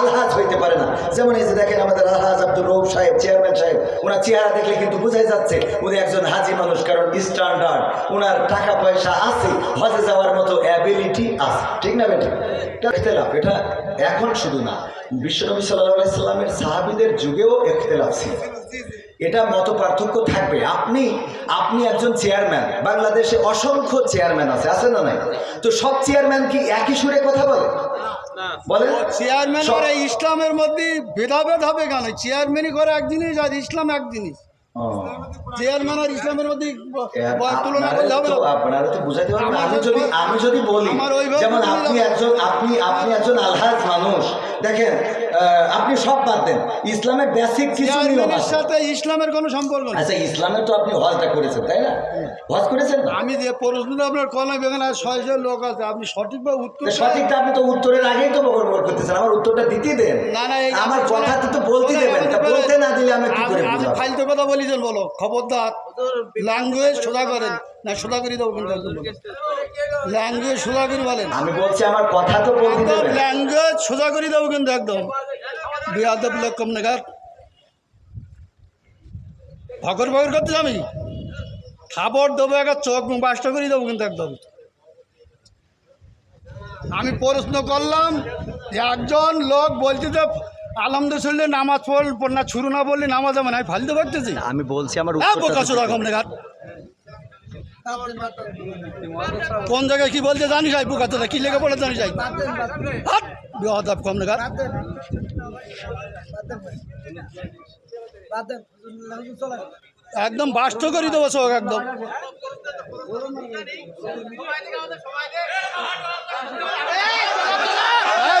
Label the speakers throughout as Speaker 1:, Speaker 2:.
Speaker 1: আলহাজ হইতে পারে না। যেমন এই যে দেখেন আমাদের আলহাজ আব্দুল রৌফ সাহেব, চেয়ারম্যান সাহেব, ওনার চেহারা দেখলে কিন্তু বোঝাই যাচ্ছে উনি একজন হাজি মানুষ, কারণ স্ট্যান্ডার্ড ওনার টাকা পয়সা আছে, হজে যাওয়ার মতো অ্যাবিলিটি আছে। ঠিক না বেটা? ইখতেলাফ, এটা এখন শুধু না, বিশ্বনবী সাল্লাহ সাল্লামের সাহাবিদের যুগেও ইখতেলাফ ছিল। এটা মত পার্থক্য থাকবে। আপনি আপনি একজন চেয়ারম্যান, বাংলাদেশে অসংখ্য চেয়ারম্যান আছে আছে না নাই? তো সব চেয়ারম্যান কি একই সুরে কথা বলে?
Speaker 2: চেয়ারম্যান করে ইসলামের মধ্যে ভেদাভেদ হবে কেন? চেয়ারম্যানই করে এক জিনিস আর ইসলাম এক জিনিস। চেয়ারম্যান আর ইসলামের মধ্যে ব- তুলনা করলে হবে
Speaker 1: আপনারা তো বুঝাতে পারবেন আমি যদি আমি যদি বলি যেমন আপনি একজন আপনি আপনি একজন আলহাজ মানুষ। দেখেন আপনি সব বাদ দেন। ইসলামের বেসিক কিছু নিয়ম আছে।
Speaker 2: সাথে ইসলামের কোনো সম্পর্ক নেই।
Speaker 1: আচ্ছা ইসলামের তো আপনি হজটা করেছেন তাই না? হজ করেছেন
Speaker 2: আমি যে প্রশ্নটা আপনার কলমে বেগান আর ছয়শো লোক আছে আপনি সঠিকভাবে উত্তর
Speaker 1: তো সঠিকটা আপনি তো উত্তরের আগেই তো বকর করতেছেন আমার উত্তরটা দিতে দেন।
Speaker 2: না না
Speaker 1: আমার কথা তো বলতে দেবেন তা বলতে না দিলে আমি কি করে
Speaker 2: আমি- ফাইলতে কথা বলি যেন বলো খবরদার ল্যাঙ্গুয়েজ সোজা করেন। না। সোজা করে দেবো কিন্তু ল্যাঙ্গুয়েজ সোজা করে বলেন।
Speaker 1: আমি বলছি আমার কথা তো
Speaker 2: একদম ল্যাঙ্গুয়েজ সোজা করে দেবো কিন্তু একদম। বিয়াদব ভগর ভগর করতে আমি খাবার দেবো একটা চোখ বাসটা করে দেবো কিন্তু একদম। আমি প্রশ্ন করলাম যে একজন লোক বলছে যে আলহামদুলিল্লাহ নামাজ পড়ল না ছুরু না বললে নামাজ আমি ফালতে পারতেছি
Speaker 1: আমি বলছি আমার
Speaker 2: বোকা কম কোন জায়গায় কি বলতে জানি যাই বোকা কি লেগে পড়ে জানি যাই হাট! বিহাদাব কম নাগাদ একদম বাস্ত করে দেবো চোখ একদম। এই,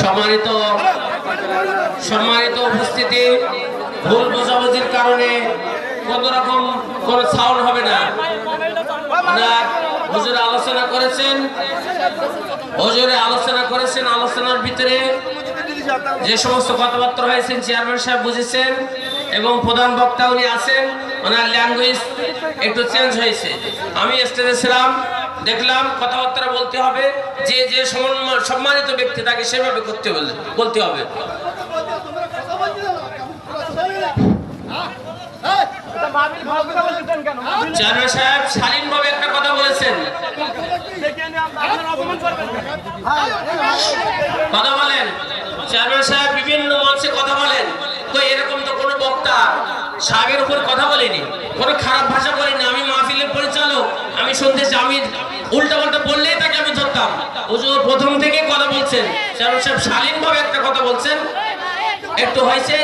Speaker 3: সম্মানিত সম্মানিত উপস্থিতি ভুল বোঝাবুঝির কারণে কোন রকম কোন সাউন্ড হবে না। হুজুরে আলোচনা করেছেন, হুজুরে আলোচনা করেছেন, আলোচনার ভিতরে যে সমস্ত কথাবার্তা হয়েছেন চেয়ারম্যান সাহেব বুঝেছেন এবং প্রধান বক্তা উনি আছেন, ওনার ল্যাঙ্গুয়েজ একটু চেঞ্জ হয়েছে। আমি স্টেজে ছিলাম, দেখলাম কথাবার্তা বলতে হবে, যে যে সম্মান- সম্মানিত ব্যক্তি তাকে সেভাবে করতে বলতে হবে। চেয়ারম্যান সাহেব শালীনভাবে একটা কথা বলেছেন। কথা বলেন। চেয়ারম্যান সাহেব বিভিন্ন মঞ্চে কথা বলেন। তো এরকম তো কোনো বক্তা সাহেবের উপর কথা বলেনি। কোনো খারাপ ভাষা বলেনি। আমি মাহফিলের পরিচালক আমি শুনতেছি আমি উল্টা পাল্টা বললেই তাকে আমি ধরতাম। হুজুর প্রথম থেকে কথা বলছেন। চেয়ারম্যান সাহেব শালীনভাবে একটা কথা বলছেন। একটু হয়েছে